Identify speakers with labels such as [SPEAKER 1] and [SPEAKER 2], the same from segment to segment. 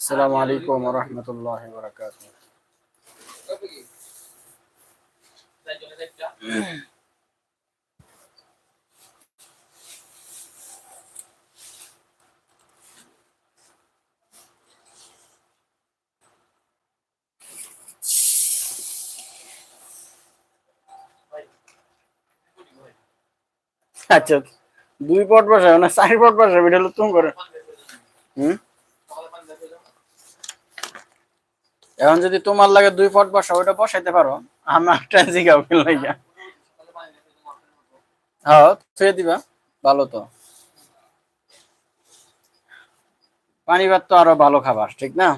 [SPEAKER 1] আসসালামু আলাইকুম ওয়া রাহমাতুল্লাহি ওয়া বারাকাতুহু আচ্ছা দুই পট বসাবে না চার পট বসে এটা তুমি করে। হুম? এখন যদি তোমার লাগে দুই পট বসা ওটা বসাইতে পারো। আমার ট্রানজি গাও লাগিয়া হ্যাঁ থুয়ে দিবা। ভালো তো। পানি ভাত তো আরও ভালো খাবার, ঠিক না?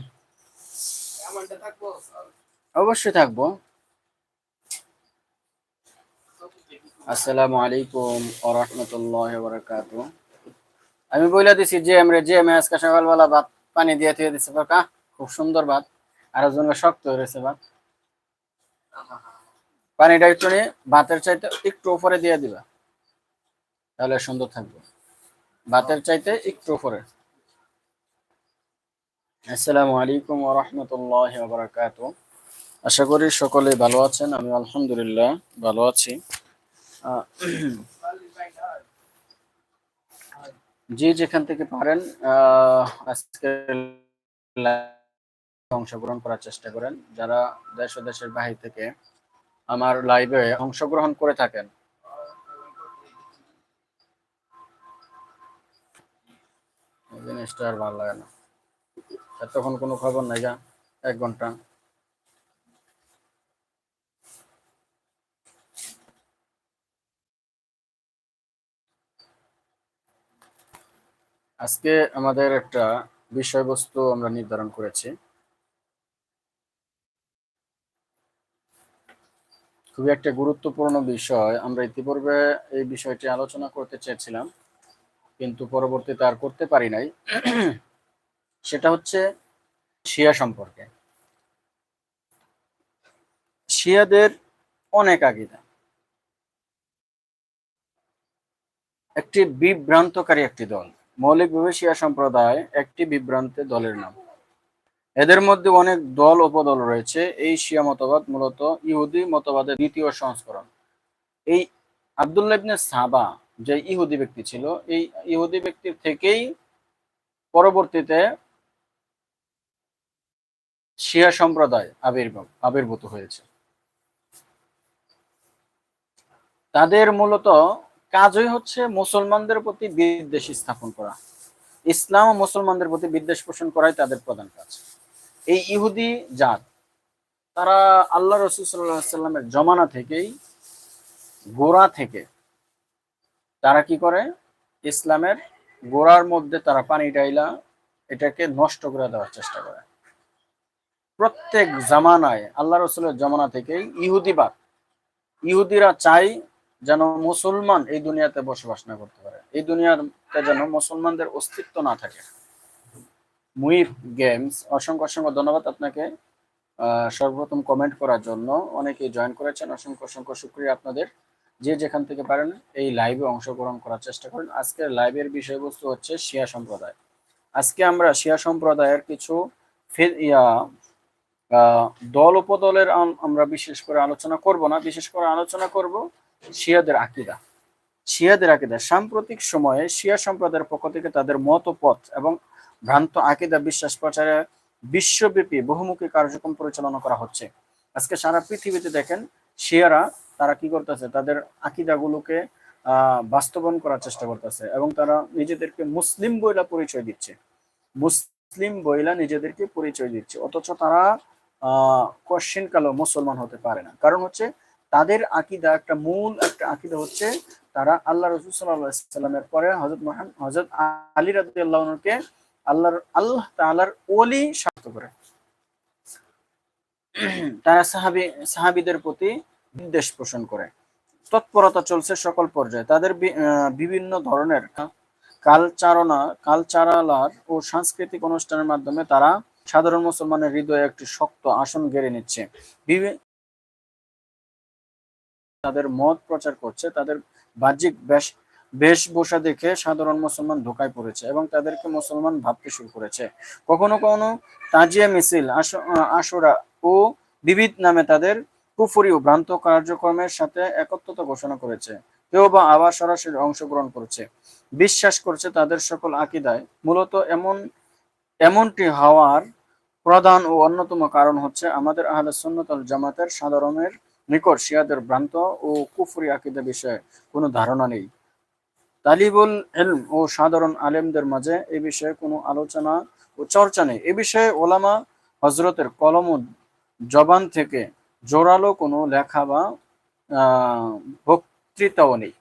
[SPEAKER 1] অবশ্যই থাকব। আসসালামু আলাইকুম ওয়া রাহমাতুল্লাহি ওয়া বারাকাতুহু। আমি বইলা দিছি যে আমরা যে আমি আজকে সকালবেলা ভাত, পানি দিয়ে থুয়ে দিছি কাকা খুব সুন্দর ভাত। আর একজনকে শক্ত হয়েছে ভাত পানিটা একটু ভাতের চাইতে একটু উপরে দিয়ে দিবা। তাহলে সুন্দর থাকবে। ভাতের চাইতে একটু উপরে। আসসালামু আলাইকুম ওয়া রাহমাতুল্লাহি ওয়া বারাকাতুহু। আশা করি সকলেই ভালো আছেন আমি আলহামদুলিল্লাহ ভালো আছি। যে যেখান থেকে পারেন আজকে অংশগ্রহণ করার চেষ্টা করেন। যারা দেশ ও দেশের বাহির থেকে আমার লাইভে অংশগ্রহণ করে থাকেন। জিনিসটা আর ভালো লাগে না। এতক্ষণ কোনো খবর নাই গা? এক ঘণ্টা। আজকে আমাদের একটা বিষয়বস্তু আমরা নির্ধারণ করেছি। খুবই একটা গুরুত্বপূর্ণ বিষয়। আমরা ইতিপূর্বে এই বিষয়টি আলোচনা করতে চেয়েছিলাম, কিন্তু পরবর্তীতে আর করতে পারি নাই। সেটা হচ্ছে শিয়া সম্পর্কে। শিয়াদের অনেক আগিদা একটি বিভ্রান্তকারী একটি দল মৌলিকভাবে শিয়া সম্প্রদায় একটি বিভ্রান্ত দলের নাম। এদের মধ্যে অনেক দল উপদল রয়েছে। এই শিয়া মতবাদ মূলত ইহুদি মতবাদের দ্বিতীয় সংস্করণ। এই আব্দুল্লাহ ইবনে সাবা যে ইহুদি ব্যক্তি ছিল, এই ইহুদি ব্যক্তির থেকেই পরবর্তীতে শিয়া সম্প্রদায় আবির্ভাব আবির্ভূত হয়েছে। তাদের মূলত কাজই হচ্ছে মুসলমানদের প্রতি বিদ্বেষ স্থাপন করা। ইসলাম ও মুসলমানদের প্রতি বিদ্বেষ পোষণ করাই তাদের প্রধান কাজ। এই ইহুদি জাত, তারা আল্লাহ রসুল সাল্লামের জমানা থেকেই, গোড়া থেকে তারা কি করে? ইসলামের গোড়ার মধ্যে তারা পানি ডাইলা এটাকে নষ্ট করে দেওয়ার চেষ্টা করে। প্রত্যেক জামানায়, আল্লাহ রসুলের জমানা থেকেই ইহুদিবাদ ইহুদিরা চাই যেন মুসলমান এই দুনিয়াতে বসবাস না করতে পারে। এই দুনিয়াতে যেন মুসলমানদের অস্তিত্ব না থাকে। মুইফ গেমস, অসংখ্য অসংখ্য ধন্যবাদ আপনাকে। সর্বপ্রথম কমেন্ট করার জন্য অনেকেই জয়েন করেছেন। অসংখ্য অসংখ্য শুক্রিয়া আপনাদের। যে যেখান থেকে পারেন এই লাইভে অংশগ্রহণ করার চেষ্টা করেন। আজকের লাইভের বিষয়বস্তু হচ্ছে শিয়া সম্প্রদায়। আজকে আমরা শিয়া সম্প্রদায়ের কিছু ইয়া দল উপদলের আমরা বিশেষ করে আলোচনা করব না। বিশেষ করে আলোচনা করব শিয়াদের আকিদা। শিয়াদের আকিদা। সাম্প্রতিক সময়ে শিয়া সম্প্রদায়ের পক্ষ থেকে তাদের মত পথ এবং ভ্রান্ত আকিদা বিশ্বাস প্রচারে বিশ্বব্যাপী বহুমুখী কার্যক্রম পরিচালনা করা হচ্ছে। আজকে সারা পৃথিবীতে দেখেন, শিয়ারা তারা কি করতেছে? তাদের আকিদাগুলোকে, আহ, বাস্তবায়ন করার চেষ্টা করতেছে এবং তারা নিজেদেরকে মুসলিম বইলা পরিচয় দিচ্ছে। মুসলিম বইলা নিজেদেরকে পরিচয় দিচ্ছে। অথচ তারা কোশ্চিন কালো মুসলমান হতে পারে না। কারণ হচ্ছে তাদের আকিদা একটা মূল একটা আকিদা হচ্ছে তারা আল্লাহ রসুল সাল্লাহ সাল্লামের পরে হজরত মোহাম্মদ হজরত আলী রাদিয়াল্লাহুকে আল্লাহর, আল্লাহ তাআলার ওলি সাব্যস্ত করে। তারা সাহাবি, সাহাবিদের প্রতি বিদ্বেষ পোষণ করে। তৎপরতা চলছে সকল পর্যায়ে। তাদের বিভিন্ন ধরনের কালচারণা কালচারালার ও সাংস্কৃতিক অনুষ্ঠানের মাধ্যমে তারা সাধারণ মুসলমানের হৃদয়ে একটি শক্ত আসন গেড়ে নিচ্ছে। তাদের মত প্রচার করছে, তাদের বাহ্যিক বেশ বেশভূষা দেখে সাধারণ মুসলমান ধোকায় পড়েছে এবং তাদেরকে মুসলমান ভাবতে শুরু করেছে। কখনো কখনো তাজিয়া মিছিল আশ- আশুরা ও বিবিধ নামে তাদের কুফরি ও ভ্রান্ত কার্যক্রমের সাথে একত্রতা ঘোষণা করেছে। কেউ বা আবার সরাসরি অংশগ্রহণ করেছে। বিশ্বাস করছে তাদের সকল আকিদায়। মূলত এমন এমনটি হওয়ার প্রধান ও অন্যতম কারণ হচ্ছে আমাদের আহলে সুন্নতল জামাতের সাধারণের নিকট শিয়াদের ভ্রান্ত ও কুফরি আকিদা বিষয়ে কোনো ধারণা নেই। তালিবুল এলম ও সাধারণ আলেমদের মাঝে এ বিষয়ে কোনো আলোচনা ও চর্চা নেই। এ বিষয়ে ওলামা হজরতের কলম জবান থেকে জোরালো কোনো লেখা বা বক্তৃতাও নেই।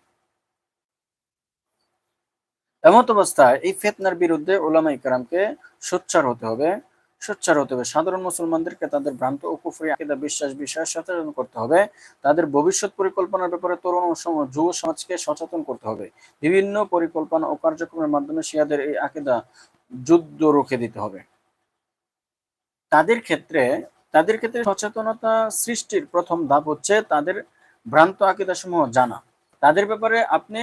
[SPEAKER 1] এমত অবস্থায় এই ফেতনার বিরুদ্ধে ওলামা ইকরামকে সোচ্চার হতে হবে। সোচ্চার হতে হবে। সাধারণ মুসলমানদেরকে তাদের ভ্রান্ত ও কুফরি আকিদা, বিশ্বাস বিষয়ে সচেতন করতে হবে। তাদের ভবিষ্যৎ পরিকল্পনার ব্যাপারে তরুণ ও যুব সমাজকে সচেতন করতে হবে। বিভিন্ন পরিকল্পনা ও কার্যক্রমের মাধ্যমে শিয়াদের এই আকিদা যুদ্ধ রুখে দিতে হবে। তাদের ক্ষেত্রে তাদের ক্ষেত্রে সচেতনতা সৃষ্টির প্রথম ধাপ হচ্ছে তাদের ভ্রান্ত আকিদা সমূহ জানা। তাদের ব্যাপারে আপনি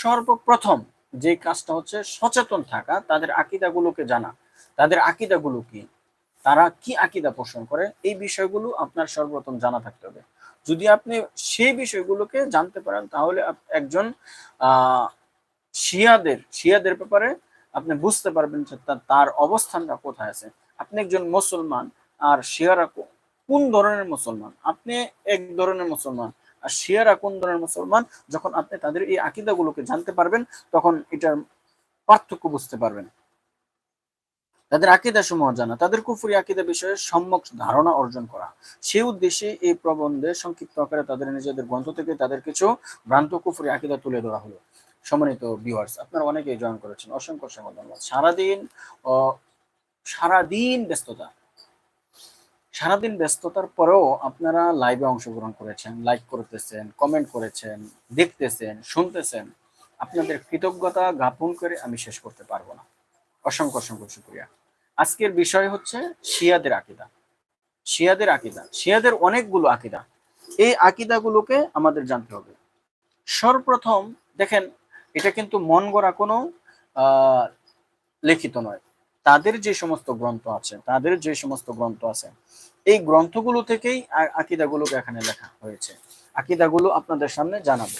[SPEAKER 1] সর্বপ্রথম যে কাজটা হচ্ছে সচেতন থাকা, তাদের আকিদাগুলোকে জানা। তাদের আকিদাগুলো কি? তারা কি আকিদা পোষণ করে? এই বিষয়গুলো আপনার সর্বপ্রথম জানা থাকতে হবে। যদি আপনি সেই বিষয়গুলোকে জানতে পারেন, তাহলে একজন শিয়াদের শিয়াদের ব্যাপারে আপনি বুঝতে পারবেন যে তার অবস্থানটা কোথায় আছে। আপনি একজন মুসলমান, আর শিয়ারা কোন ধরনের মুসলমান? আপনি এক ধরনের মুসলমান, আর শিয়ারা কোন ধরনের মুসলমান? যখন আপনি তাদের এই আকিদাগুলোকে জানতে পারবেন, তখন এটার পার্থক্য বুঝতে পারবেন। তাদের আকিদা সমূহ জানা তাদের কুফুরি আকিদা বিষয়ে সম্যক ধারণা অর্জন করা। সেই উদ্দেশ্যে এই প্রবন্ধে সংক্ষিপ্ত আকারে তাদের নিজেদের গ্রন্থ থেকে তাদের কিছু ভ্রান্ত কুফুরি আকিদা তুলে ধরা হলো। সম্মানিত ভিউয়ার্স আপনারা অনেকেই জয়েন করেছেন। অসংখ্য অসংখ্য ধন্যবাদ। সারাদিন সারাদিন ব্যস্ততা। সারাদিন ব্যস্ততার পরেও আপনারা লাইভে অংশগ্রহণ করেছেন লাইক করতেছেন কমেন্ট করেছেন, দেখতেছেন, শুনতেছেন। আপনাদের কৃতজ্ঞতা জ্ঞাপন করে আমি শেষ করতে পারব না। অসংখ্য অসংখ্য শুক্রিয়া। আজকের বিষয় হচ্ছে শিয়াদের আকিদা। শিয়াদের আকিদা। শিয়াদের অনেকগুলো আকিদা। এই আকিদাগুলোকে আমাদের জানতে হবে। সর্বপ্রথম, দেখেন, এটা কিন্তু মন গড়া কোনো লিখিত নয়। তাদের যে সমস্ত গ্রন্থ আছে, তাদের যে সমস্ত গ্রন্থ আছে, এই গ্রন্থগুলো থেকেই আকিদাগুলোকে এখানে লেখা হয়েছে। আকিদাগুলো আপনাদের সামনে জানাব।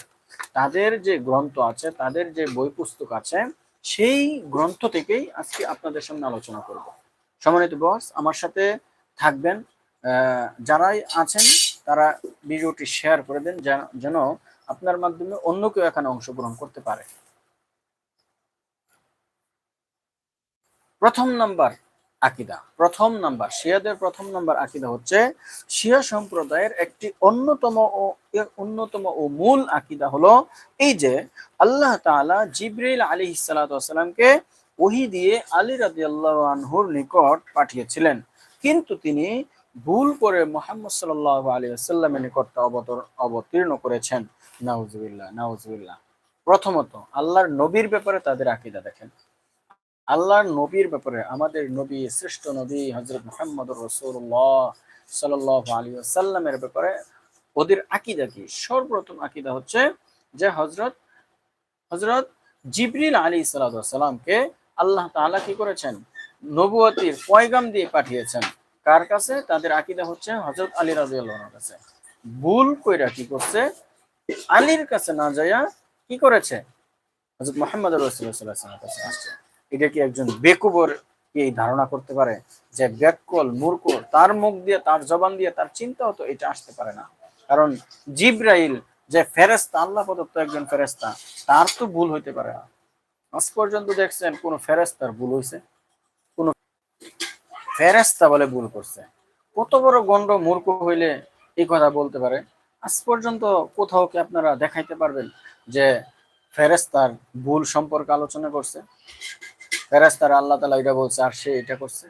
[SPEAKER 1] তাদের যে গ্রন্থ আছে, তাদের যে বই পুস্তক আছে সেই গ্রন্থ থেকেই আজকে আপনাদের সামনে আলোচনা করব। সম্মানিত বস আমার সাথে থাকবেন যারাই আছেন, তারা ভিডিওটি শেয়ার করে দেন, যেন আপনার মাধ্যমে অন্য কেউ এখানে অংশগ্রহণ করতে পারে। প্রথম নাম্বার আকিদা। প্রথম নাম্বার, শিয়াদের প্রথম নাম্বার আকিদা হচ্ছে, শিয়া সম্প্রদায়ের একটি অন্যতম ও অন্যতম ও মূল আকিদা হলো এই যে, আল্লাহ তাআলা জিব্রাইল আলী সালাতামকে ওহি দিয়ে আলী রাদিয়াল্লাহু আনহুর নিকট পাঠিয়েছিলেন। কিন্তু তিনি ভুল করে মোহাম্মদ সাল্লাহ আলী আসাল্লামের নিকট তা অবতর, অবতীর্ণ করেছেন। নাউজুবিল্লাহ নাউজুবিল্লাহ। প্রথমত, আল্লাহর নবীর ব্যাপারে তাদের আকিদা দেখেন। আল্লাহর নবীর ব্যাপারে, আমাদের নবী, শ্রেষ্ঠ নবী হজরত মোহাম্মদ রসুল্লাহ সাল্লাহ আলী সাল্লামের ব্যাপারে, ওদের আকিদা কি? সর্বপ্রথম আকিদা হচ্ছে যে হজরত হজরত জিবরিল আলী সাল্লামকে আল্লাহ তাআলা কি করেছেন? নবুয়তির পয়গাম দিয়ে পাঠিয়েছেন। কার কাছে? তাদের আকিদা হচ্ছে হজরত আলী রাজিউল্লাহর কাছে। ভুল কইরা কি করছে? আলীর কাছে না যাইয়া কি করেছে? হজরত মোহাম্মদ রসুল্লাহ কাছে আসছে। এটা কি একজন বেকুবর এই ধারণা করতে পারে যে ব্যাককল মূর্খ তার মুখ দিয়ে, তার জবান দিয়ে, তার চিন্তাও তো এটা আসতে পারে না? কারণ জিব্রাইল যে ফেরেস্তা আল্লাহ প্রদত্ত একজন ফেরেস্তা তার তো ভুল হইতে পারে না। আজ পর্যন্ত দেখছেন কোন ফেরেস্তার ভুল হয়েছে কোন ফেরেস্তা বলে ভুল করছে। কত বড় গন্ড মূর্খ হইলে এই কথা বলতে পারে? আজ পর্যন্ত কোথাও কি আপনারা দেখাইতে পারবেন যে ফেরেস্তার ভুল সম্পর্কে আলোচনা করছে? ফেরেস্তার আল্লাহ তালা এটা বলছে আর সে এটা করছে।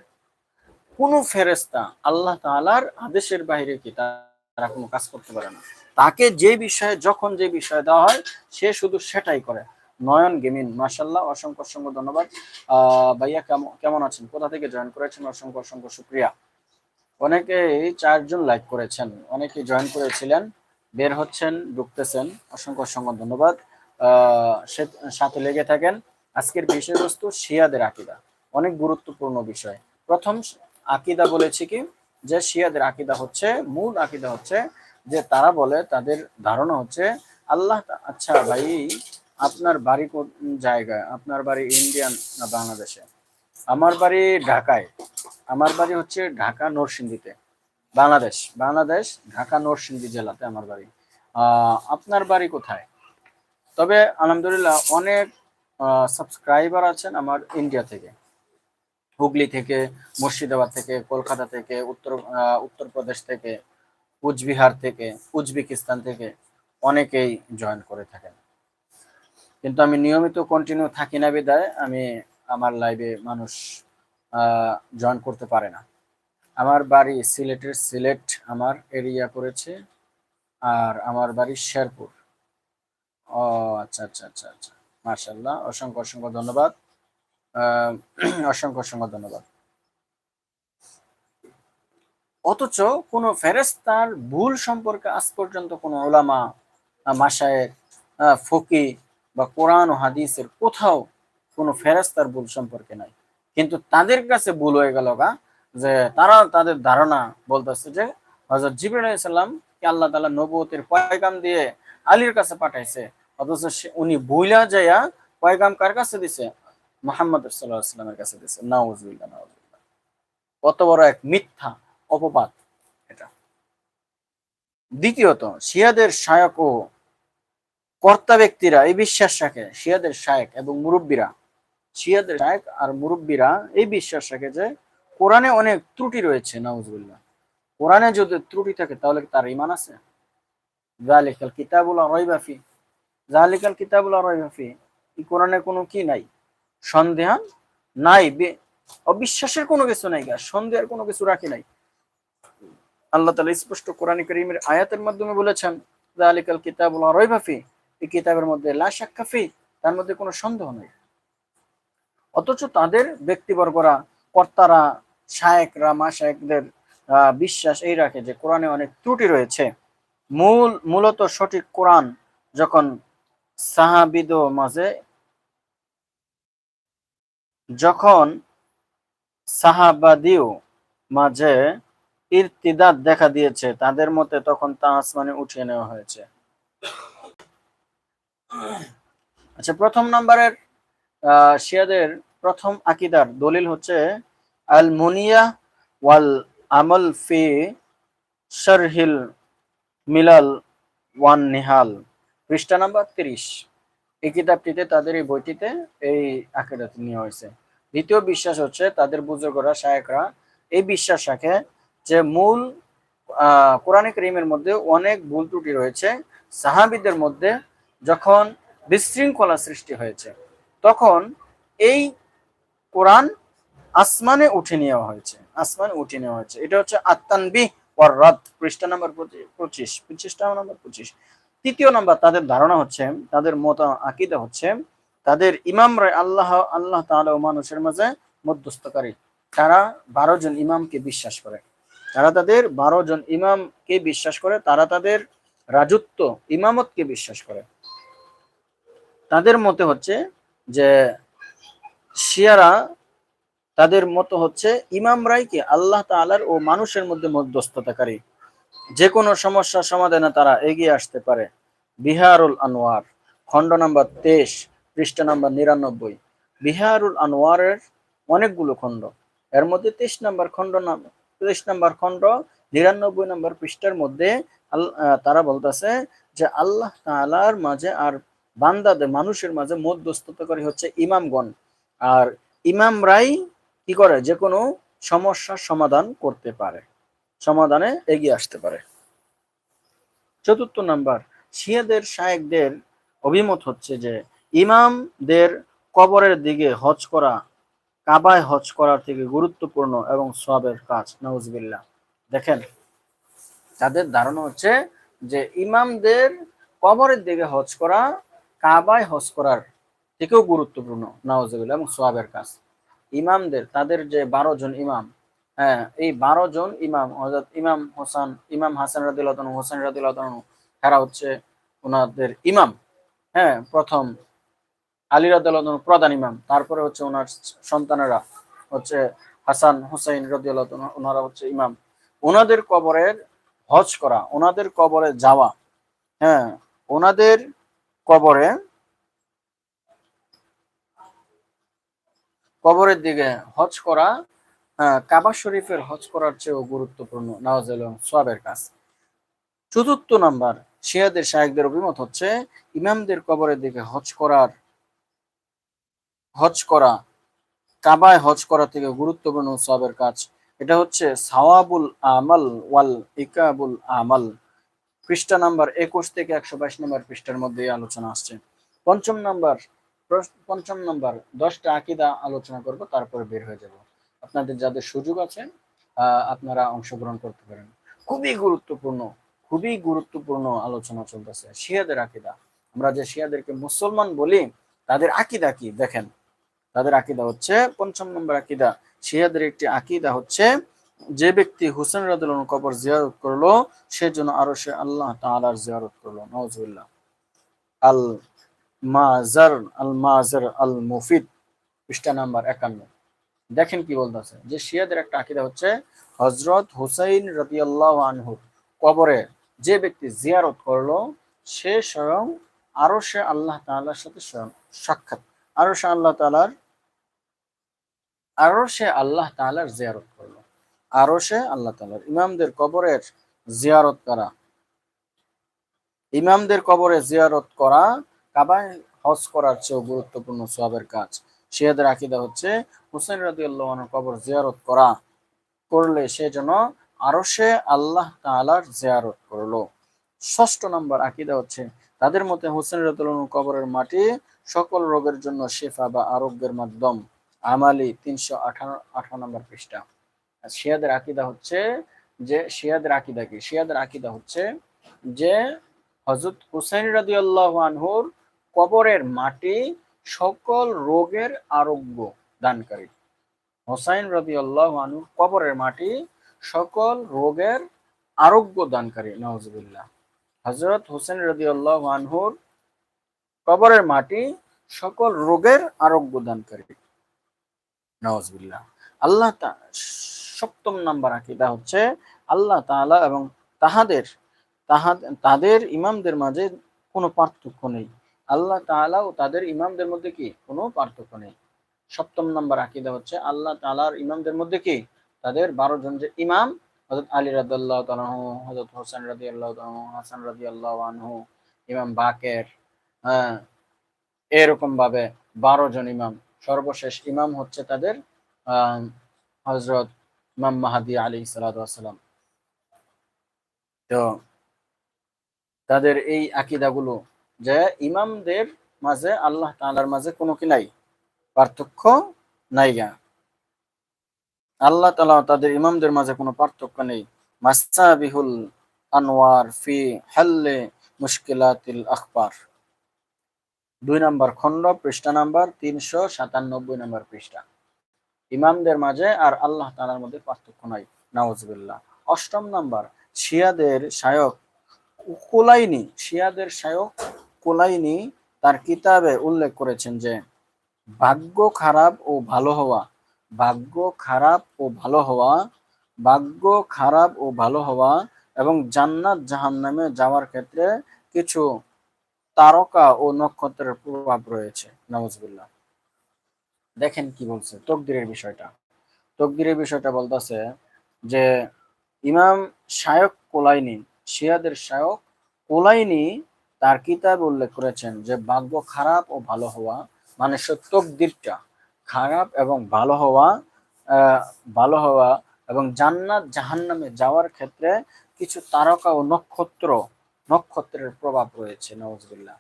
[SPEAKER 1] কোন ফেরেস্তা আল্লাহ তাআলার আদেশের বাইরে কি তারা কোনো কাজ করতে পারে না। তাকে যে বিষয়ে যখন যে বিষয় দেওয়া হয় সে শুধু সেটাই করে। নয়ন গেমিন মাসাল্লাহ অসংখ্য অসংখ্য ধন্যবাদ। আহ ভাইয়া কেমন কেমন আছেন? কোথা থেকে জয়েন করেছেন? অসংখ্য অসংখ্য সুপ্রিয়া অনেকেই চারজন লাইক করেছেন অনেকে জয়েন করেছিলেন বের হচ্ছেন ঢুকতেছেন। অসংখ্য অসংখ্য ধন্যবাদ। আহ, সাথে লেগে থাকেন। আজকের বিষয়বস্তু শিয়াদের আকিদা। অনেক গুরুত্বপূর্ণ বিষয়। প্রথম আকিদা বলেছি কি? যে শিয়াদের আকিদা হচ্ছে, মূল আকিদা হচ্ছে যে তারা বলে, তাদের ধারণা হচ্ছে, আল্লাহ আচ্ছা ভাই, আপনার বাড়ি কোন জায়গায়? আপনার বাড়ি ইন্ডিয়ান না বাংলাদেশে? আমার বাড়ি ঢাকায়। আমার বাড়ি হচ্ছে ঢাকা নরসিংদীতে। বাংলাদেশ। বাংলাদেশ, ঢাকা নরসিংদী জেলাতে আমার বাড়ি। আপনার বাড়ি কোথায়? তবে আলহামদুলিল্লাহ অনেক সাবস্ক্রাইবার আছেন আমার ইন্ডিয়া থেকে, হুগলি থেকে, মুর্শিদাবাদ থেকে, কলকাতা থেকে, উত্তর উত্তরপ্রদেশ থেকে, কুচবিহার থেকে, উজবেকিস্তান থেকে অনেকেই জয়েন করে থাকেন। কিন্তু আমি নিয়মিত কন্টিনিউ থাকি না বিদায়, আমি আমার লাইভে মানুষ জয়েন করতে পারে না। আমার বাড়ি সিলেটের সিলেট, আমার এরিয়া করেছে আর আমার বাড়ি শেরপুর। ও আচ্ছা আচ্ছা আচ্ছা আচ্ছা। মার্শাল্লাহ অসংখ্য অসংখ্য ধন্যবাদ। অসংখ্য অসংখ্য ধন্যবাদ। অথচ কোনো ফেরেস্তার ভুল সম্পর্কে আজ পর্যন্ত কোনো ওলামা মাসায়ের ফকি বা কোরআন হাদিসের কোথাও কোনো ফেরেস্তার ভুল সম্পর্কে নাই। কিন্তু তাদের কাছে ভুল হয়ে গেল গা, যে তারা তাদের ধারণা বলতেছে যে হজরত জিবির আলাইসাল্লাম কে আল্লাহ তালা নবুয়তের পয়গাম দিয়ে আলীর কাছে পাঠাইছে। অথচ উনি ভুইলা যাইয়া পয়গাম কার কাছে দিছে? মোহাম্মদ সাল্লাহ সাল্লামের কাছে দিছে। নাউজুবিল্লাহ নাউজুবিল্লাহ। কত বড় এক মিথ্যা অপবাদ এটা। দ্বিতীয়ত, শিয়াদের শায়ক ও কর্তা ব্যক্তিরা এই বিশ্বাস রাখে, শিয়াদের শায়ক এবং মুরব্বীরা। শিয়াদের শায়ক আর মুরব্বীরা এই বিশ্বাস রাখে যে, কোরআনে অনেক ত্রুটি রয়েছে, নাউজুবিল্লাহ। কোরআনে যদি ত্রুটি থাকে, তাহলে তার ইমান আছে? জালিকাল কিতাবুল রয়বাফি জালিকাল কিতাবুল রয়বাফি এই কোরআনে কোনো কি নাই? সন্দেহান নাই। অবিশ্বাসের কোনো কিছু নাই গা। সন্দেহের কোনো কিছু রাখি নাই। আল্লাহ তাআলা স্পষ্ট কোরআন করিমের আয়াতের মাধ্যমে বলেছেন জালিকাল কিতাবুল রয়বাফি এই কিতাবের মধ্যে লা শাক্কাফি তার মধ্যে কোনো সন্দেহ নেই। অথচ তাদের ব্যক্তিবর্গরা কর্তারা শায়েকরা মা শায়েকদের আহ, বিশ্বাস এই রাখে যে কোরআনে অনেক ত্রুটি রয়েছে। মূল মূলত সঠিক কোরআন যখন সাহাবিদ মাঝে যখন সাহাবাদিও মাঝে ইরতিদাদ দেখা দিয়েছে, তাদের মতে তখন তা আসমানে উঠিয়ে নেওয়া হয়েছে। আচ্ছা প্রথম নম্বরের শিয়াদের প্রথম আকিদার দলিল হচ্ছে, আল মুনিয়া ওয়াল আমল ফি শারহিল মিলাল ওয়ান নিহাল। পৃষ্ঠা নাম্বার তিরিশ। এই কিতাবটিতে তাদের এই বইটিতে এই আকিদাটি নিয়ে হয়েছে। দ্বিতীয় বিশ্বাস হচ্ছে তাদের বুজুর্গরা শায়করা এই বিশ্বাস রাখে যে মূল কোরআন করিমের মধ্যে অনেক ভুল ত্রুটি রয়েছে। সাহাবিদের মধ্যে যখন বিশৃঙ্খলা সৃষ্টি হয়েছে, তখন এই কোরআন আসমানে উঠে নেওয়া হয়েছে। আসমানে উঠে নেওয়া হয়েছে। এটা হচ্ছে আত্মানবি ওয়ার রাত পৃষ্ঠা নাম্বার পঁচিশ পৃষ্ঠা নাম্বার পঁচিশ। তৃতীয় নম্বর, তাদের ধারণা হচ্ছে, তাদের মত আকিদা হচ্ছে, তাদের ইমামরা আল্লাহ আল্লাহ তাআলা ও মানুষের মাঝে মধ্যস্থকারী। তারা বারো জন ইমামকে বিশ্বাস করে। তারা তাদের বারো জন ইমামকে বিশ্বাস করে, তারা তাদের রাজত্ব, ইমামতকে বিশ্বাস করে। তাদের মতে হচ্ছে যে, শিয়ারা তাদের মতো হচ্ছে ইমামরাই কি আল্লাহ তাআলার ও মানুষের মধ্যে মধ্যস্থতাকারী। যে কোনো সমস্যার সমাধানে তারা এগিয়ে আসতে পারে। বিহারুল আনোয়ার, খণ্ড নাম্বার তেইশ, পৃষ্ঠা নাম্বার নিরানব্বই। বিহারুল আনোয়ারের অনেকগুলো খণ্ড। এর মধ্যে তেইশ নাম্বার খণ্ড নাম, তেইশ নাম্বার খণ্ড, নিরানব্বই নাম্বার পৃষ্ঠার মধ্যে তারা বলতেছে যে আল্লাহ তাআলার মাঝে আর বান্দাদের, মানুষের মাঝে মধ্যস্থতাকারী হচ্ছে ইমামগণ। আর ইমামরাই কি করে? যে কোনো সমস্যার সমাধান করতে পারে, সমাধানে এগিয়ে আসতে পারে। চতুর্থ নাম্বার শিয়াদের শায়েকদের অভিমত হচ্ছে যে, ইমামদের কবরের দিকে হজ করা, কাবায় হজ করার থেকে গুরুত্বপূর্ণ এবং সবের কাজ। নওয়াজবিল্লাহ দেখেন, তাদের ধারণা হচ্ছে যে, ইমামদের কবরের দিকে হজ করা, কাবায় হজ করার থেকেও গুরুত্বপূর্ণ নওয়াজবিল্লাহ এবং সোয়াবের কাজ। ইমামদের, তাদের যে বারো জন ইমাম হ্যাঁ এই বারো জন ইমাম, হযরত ইমাম হোসান, ইমাম হাসান রাদিল্লাহ হোসেন রাদিল্লাহ এরা হচ্ছে ওনাদের ইমাম। হ্যাঁ প্রথম আলী রাদিয়াল্লাহু প্রধান ইমাম। তারপরে হচ্ছে ওনার সন্তানেরা হচ্ছে হাসান হুসাইন তাআলা ওনারা হচ্ছে ইমাম। ওনাদের কবরের হজ করা, ওনাদের কবরে যাওয়া হ্যাঁ ওনাদের কবরে কবরের দিকে হজ করা কাবা শরীফের হজ করার চেয়েও গুরুত্বপূর্ণ, নওয়াজ সোয়াবের কাজ। চতুর্থ নাম্বার শিয়াদের শাহেকদের অভিমত হচ্ছে, ইমামদের কবরের দিকে হজ করার, হজ করা, কাবায় হজ করা থেকে গুরুত্বপূর্ণ সবের কাজ। এটা হচ্ছে সাওয়াবুল আমাল ওয়াল ইকাবুল আমাল। পৃষ্ঠা নাম্বার একুশ থেকে একশো বাইশ নম্বর পৃষ্ঠার মধ্যে আলোচনা আসছে। পঞ্চম নাম্বার পঞ্চম নাম্বার, দশটা আকিদা আলোচনা করব, তারপরে বের হয়ে যাব। আপনাদের যাদের সুযোগ আছে আপনারা অংশগ্রহণ করতে পারেন। খুবই গুরুত্বপূর্ণ খুবই গুরুত্বপূর্ণ আলোচনা চলতেছে। শিয়াদের আকিদা। আমরা যে শিয়াদেরকে মুসলমান বলি, তাদের আকিদা কি? দেখেন, তাদের আকিদা হচ্ছে পঞ্চম নম্বর আকিদা। শিয়াদের একটি আকিদা হচ্ছে, যে ব্যক্তি হুসেন রাদুল কবর জিয়ারত করল, সে জন্য আরও সে আল্লাহ তাআলার জিয়ারত করল। নওয়াজুবিল্লাহ আল মাজার আল মাজার আল মুফিদ, পৃষ্ঠা নাম্বার একান্ন। দেখেন কি বলতেছে। যে শিয়াদের একটা আকিদা হচ্ছে হজরত হুসাইন রাদিয়াল্লাহু আনহুর কবরে যে ব্যক্তি জিয়ারত করল, সে স্বয়ং আরও সে আল্লাহ তাআলার সাথে স্বয়ং সাক্ষাৎ। আরও সে আল্লাহ তাআলার আরও সে আল্লাহ তাআলার জিয়ারত করল। আরও সে আল্লাহ তাআলার, ইমামদের কবরের জিয়ারত করা। ইমামদের কবরে জিয়ারত করা, কাবায় হজ করার চেয়েও গুরুত্বপূর্ণ সওয়াবের কাজ। শিয়াদের আকিদা হচ্ছে হুসেন রাদিয়াল্লাহু আনহু কবর জিয়ারত করা। করলে সে যেন আরও সে আল্লাহ তাআলার জিয়ারত করল। ষষ্ঠ নম্বর আকিদা হচ্ছে, তাদের মতে হোসেন আনহু কবরের মাটি সকল রোগের জন্য শেফা বা আরোগ্যের মাধ্যম। আমালি তিনশো আঠারো নম্বর পৃষ্ঠা। শিয়াদের আকিদা হচ্ছে যে, শিয়াদের আকিদা কি? শিয়াদের আকিদা হচ্ছে যে হজরত হুসাইন রাদিয়াল্লাহু আনহুর কবরের মাটি সকল রোগের আরোগ্য দানকারী। হোসাইন রাদিয়াল্লাহু আনহুর কবরের মাটি সকল রোগের আরোগ্য দানকারী নওয়াজুবিল্লাহ হজরত হোসেন রাদিয়াল্লাহু আনহুর কবরের মাটি সকল রোগের আরোগ্য দানকারী নওয়াজবিল্লাহ আল্লাহ সপ্তম নাম্বার আকিদা হচ্ছে আল্লাহ তাআলা এবং তাহাদের তাদের ইমামদের মাঝে কোনো পার্থক্য নেই। আল্লাহ তাআলা ও তাদের ইমামদের মধ্যে কি কোনো পার্থক্য নেই? সপ্তম নাম্বার আকিদা হচ্ছে আল্লাহ তাআলার ইমামদের মধ্যে কি তাদের বারো জন যে ইমাম, হযরত আলী রাদিয়াল্লাহু তাআলা আনহু, হযরত হোসেন রাদিয়াল্লাহু তাআলা আনহু, হাসান রাদিয়াল্লাহু আনহু, ইমাম বাকের হ্যাঁ এরকম ভাবে বারো জন ইমাম। সর্বশেষ ইমাম হচ্ছে তাদের হজরত ইমাম মাহাদি আলী সালাম। তো তাদের এই আকিদাগুলো যে ইমামদের মাঝে, আল্লাহ তাআলার মাঝে কোনো কি নাই? পার্থক্য নাই গা। আল্লাহ তালা তাদের ইমামদের মাঝে কোনো পার্থক্য নেই। মাসাবিহুল আনোয়ার ফি হাল্লে মুশকিলাতিল আখবার। দুই নম্বর খণ্ড, পৃষ্ঠা নাম্বার তিনশো সাতানব্বই নম্বর পৃষ্ঠা। ইমামদের মাঝে আর আল্লাহ তালার মধ্যে পার্থক্য নাই। নাওজবিল্লাহ অষ্টম নাম্বার, শিয়াদের শায়ক কোলাইনি, শিয়াদের শায়ক কুলাইনি তার কিতাবে উল্লেখ করেছেন যে, ভাগ্য খারাপ ও ভালো হওয়া ভাগ্য খারাপ ও ভালো হওয়া, ভাগ্য খারাপ ও ভালো হওয়া এবং জান্নাত জাহান্নামে যাওয়ার ক্ষেত্রে কিছু তারকা ও নক্ষত্রের প্রভাব রয়েছে। নওয়াজবিল্লাহ দেখেন কি বলছে তকদিরের বিষয়টা। তকদিরের বিষয়টা বলতেছে যে, ইমাম শায়ক কোলাইনি, শিয়াদের শায়ক কোলাইনি তার কিতাব উল্লেখ করেছেন যে, ভাগ্য খারাপ ও ভালো হওয়া মানে তকদিরটা। খারাপ এবং ভালো হওয়া ভালো হওয়া এবং জান্নাত জাহান্নামে যাওয়ার ক্ষেত্রে কিছু তারকা ও নক্ষত্র, নক্ষত্রের প্রভাব রয়েছে নওয়াজবিল্লাহ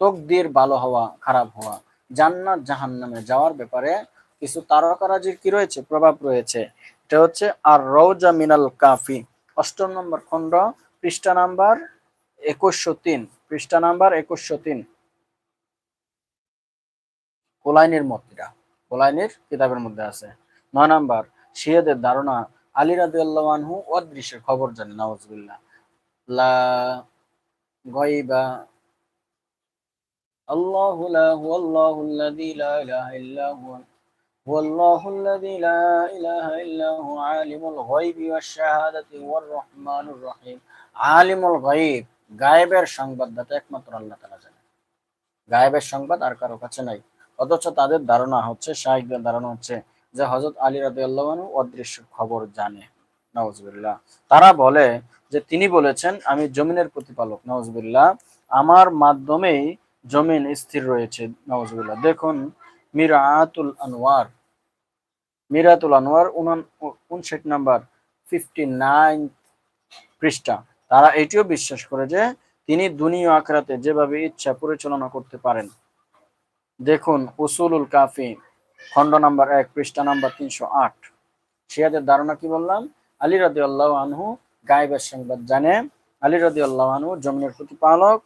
[SPEAKER 1] তকদির ভালো হওয়া, খারাপ হওয়া, জান্নাত জাহান্নামে যাওয়ার ব্যাপারে কিছু তারকারাজির কি রয়েছে? প্রভাব রয়েছে। এটা হচ্ছে আর রৌজা মিনাল কাফি। অষ্টম নম্বর খণ্ড, পৃষ্ঠা নাম্বার একুশশো তিন, পৃষ্ঠা নাম্বার একুশশো তিন। কোলাইনের মতিরা কোলাইনের কিতাবের মধ্যে আছে নয় নাম্বার শিয়াদের ধারণা আলী রাদিয়াল্লাহু আনহু অদৃশ্যের খবর জানে নওয়াজবিল্লাহ লা গয়বা الله لا هو الله الذي لا إله إلا هو هو الله الذي لا إله إلا هو عالم الغيب والشهادة هو الرحمن الرحيم عالم الغيب গায়েবের সংবাদদাতা একমাত্র আল্লাহ তাআলা জানে গায়েবের সংবাদ আর কারো কাছে নাই অথচ তাদের ধারণা হচ্ছে, শাহিকদের ধারণা হচ্ছে যে হজরত আলী আনহু অদৃশ্য খবর জানে। নওয়াজবিল্লাহ তারা বলে যে, তিনি বলেছেন, আমি জমিনের প্রতিপালক নওয়াজবিল্লাহ আমার মাধ্যমেই জমিন স্থির রয়েছে। নওয়াজবিল্লাহ দেখুন, মিরাতুল আনোয়ার মিরাতুল আনোয়ার উনষাট নাম্বার ফিফটি নাইন পৃষ্ঠা। তারা এটিও বিশ্বাস করে যে, তিনি দুনিয়া আখরাতে যেভাবে ইচ্ছা পরিচালনা করতে পারেন। দেখুন, উসুলুল কাফি খণ্ড নাম্বার এক, পৃষ্ঠা নাম্বার তিনশো আট। শিয়াদের ধারণা কি বললাম? আলী রাদি আল্লাহ আনহু গায়েবের সংবাদ জানে। আলী রাদি আল্লাহ আনহু জমিনের প্রতিপালক।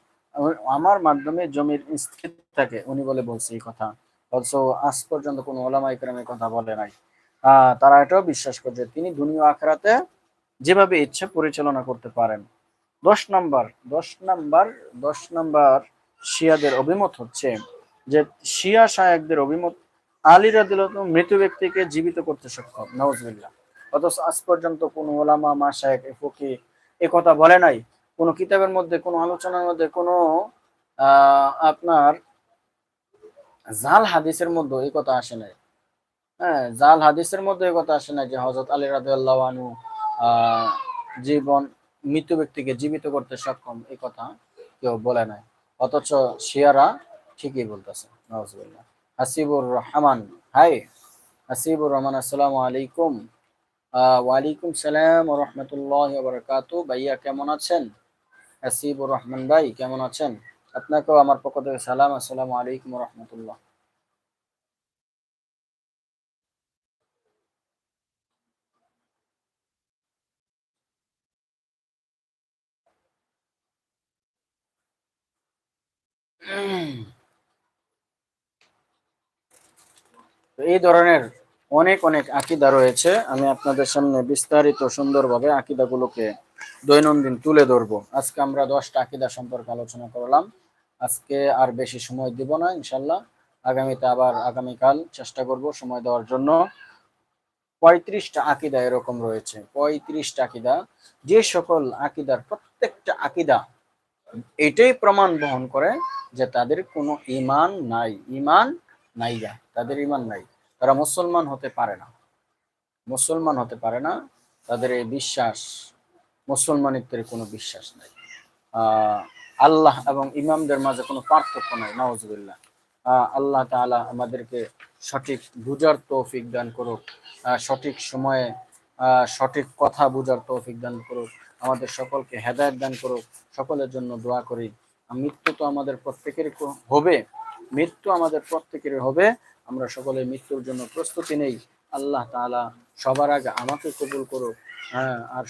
[SPEAKER 1] আমার মাধ্যমে জমির স্থির থাকে উনি বলে বলছে এই কথা। অথচ আজ পর্যন্ত কোনো ওলামা ইকরামের কথা বলে নাই। তারা এটাও বিশ্বাস করছে তিনি দুনিয়া আখরাতে যেভাবে ইচ্ছে পরিচালনা করতে পারেন। দশ নাম্বার দশ নাম্বার দশ নাম্বার শিয়াদের অভিমত হচ্ছে যে শিয়া শায়কদের অভিমত আলী রাদিল মৃত ব্যক্তিকে জীবিত করতে সক্ষম নওয়াজবিল্লাহ অথচ আজ পর্যন্ত কোনো ওলামা, মা শায়েক ফকি এ কথা বলে নাই। কোনো কিতাবের মধ্যে, কোনো আলোচনার মধ্যে, কোনো আপনার জাল হাদিসের মধ্যে এই কথা আসে নাই। হ্যাঁ জাল হাদিসের মধ্যে এই কথা আসে নাই যে হজরত আলী রাদিয়াল্লাহু জীবন, মৃত ব্যক্তিকে জীবিত করতে সক্ষম, এই কথা কেউ বলে নাই। অথচ শিয়ারা ঠিকই বলতেছে নওয়াজবিল্লাহ হাসিবুর রহমান, হাই। হাসিবুর রহমান, আসসালামু আলাইকুম। ওয়ালাইকুম সালাম রহমতুল্লাহ বরকাত ভাইয়া, কেমন আছেন? হাসিবুর রহমান ভাই, কেমন আছেন? আপনাকেও আমার পক্ষ থেকে সালাম, আসসালামু আলাইকুম রহমতুল্লাহ। এই ধরনের অনেক অনেক আকিদা রয়েছে। আমি আপনাদের সামনে বিস্তারিত সুন্দরভাবে আকিদাগুলোকে দৈনন্দিন তুলে ধরবো। আজকে আমরা দশটা আকিদা সম্পর্কে আলোচনা করলাম। আজকে আর বেশি সময় দিব না ইনশাল্লাহ আগামীতে আবার আগামীকাল চেষ্টা করব সময় দেওয়ার জন্য। পঁয়ত্রিশটা আকিদা এরকম রয়েছে। পঁয়ত্রিশটা আকিদা। যে সকল আকিদার প্রত্যেকটা আকিদা এটাই প্রমাণ বহন করে যে তাদের কোনো ইমান নাই। ইমান নাই তাদের ইমান নাই। তারা মুসলমান হতে পারে না। মুসলমান হতে পারে না, তাদের এই বিশ্বাস, মুসলমানিত্বের কোনো বিশ্বাস নাই। আল্লাহ এবং ইমামদের মাঝে কোনো পার্থক্য নাই নওয়াজবিল্লাহ আল্লাহ তালা আমাদেরকে সঠিক বুঝার তৌফিক দান করুক সঠিক সময়ে সঠিক কথা বুঝার তৌফিক দান করুক, আমাদের সকলকে হেদায়ত দান করুক, সকলের জন্য দোয়া করি। মৃত্যু তো আমাদের প্রত্যেকেরই হবে। মৃত্যু আমাদের প্রত্যেকেরই হবে। আমরা সকলে মৃত্যুর জন্য প্রস্তুতি নেই। আল্লাহ তালা সবার আগে আমাকে কবুল করুক। হ্যাঁ আর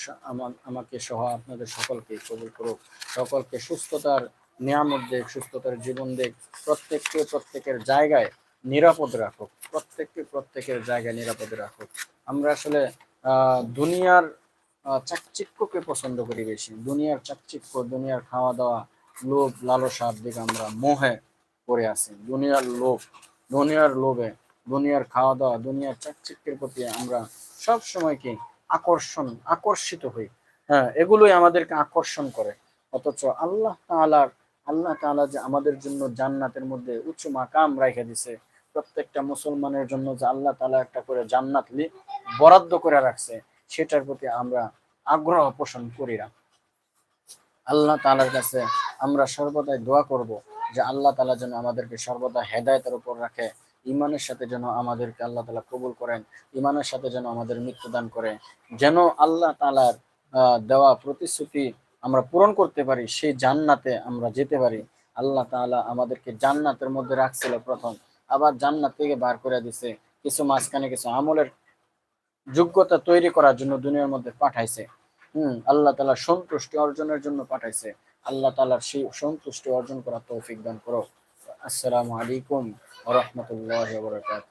[SPEAKER 1] আমাকে সহ আপনাদের সকলকে কবুল করুক। সকলকে সুস্থতার নিয়ামত দেখ, সুস্থতার জীবন দেখ। প্রত্যেককে প্রত্যেকের জায়গায় নিরাপদ রাখুক। প্রত্যেককে প্রত্যেকের জায়গায় নিরাপদ রাখুক। আমরা আসলে দুনিয়ার চাকচিক্যকে পছন্দ করি বেশি। দুনিয়ার চাকচিক্য, দুনিয়ার খাওয়া দাওয়া লোভ, লালসার দিকে আমরা মোহে। পড়ে আছি। দুনিয়ার লোভ, দুনিয়ার লোভে, দুনিয়ার খাওয়া দাওয়া দুনিয়ার চাকচিক্যের প্রতি আমরা সব সময় কি আকর্ষণ, আকর্ষিত হই। হ্যাঁ এগুলোই আমাদেরকে আকর্ষণ করে। অথচ আল্লাহ তালার আল্লাহ তালা যে আমাদের জন্য জান্নাতের মধ্যে উচ্চ মাকাম রেখে দিছে, প্রত্যেকটা মুসলমানের জন্য যে আল্লাহ তালা একটা করে জান্নাত বরাদ্দ করে রাখছে, সেটার প্রতি আমরা আগ্রহ পোষণ করি না। আল্লাহ তালার কাছে আমরা সর্বদাই দোয়া করব। যে আল্লাহ তালা যেন আমাদেরকে সর্বদা হেদায়তের উপর রাখে। ইমানের সাথে যেন আমাদেরকে আল্লাহ তালা কবুল করেন। ইমানের সাথে যেন আমাদের মৃত্যুদান করে। যেন আল্লাহ তালার দেওয়া প্রতিশ্রুতি আমরা পূরণ করতে পারি, সেই জান্নাতে আমরা যেতে পারি। আল্লাহ তালা আমাদেরকে জান্নাতের মধ্যে রাখছিল প্রথম। আবার জান্নাত থেকে বার করে দিছে। কিছু মাঝখানে কিছু আমলের যোগ্যতা তৈরি করার জন্য দুনিয়ার মধ্যে পাঠাইছে। হম, আল্লাহ তালা সন্তুষ্টি অর্জনের জন্য পাঠাইছে। আল্লাহ তালার সেই সন্তুষ্টি অর্জন করা তৌফিক দান করো। আসসালামু আলাইকুম রহমতুল্লাহ বরকাত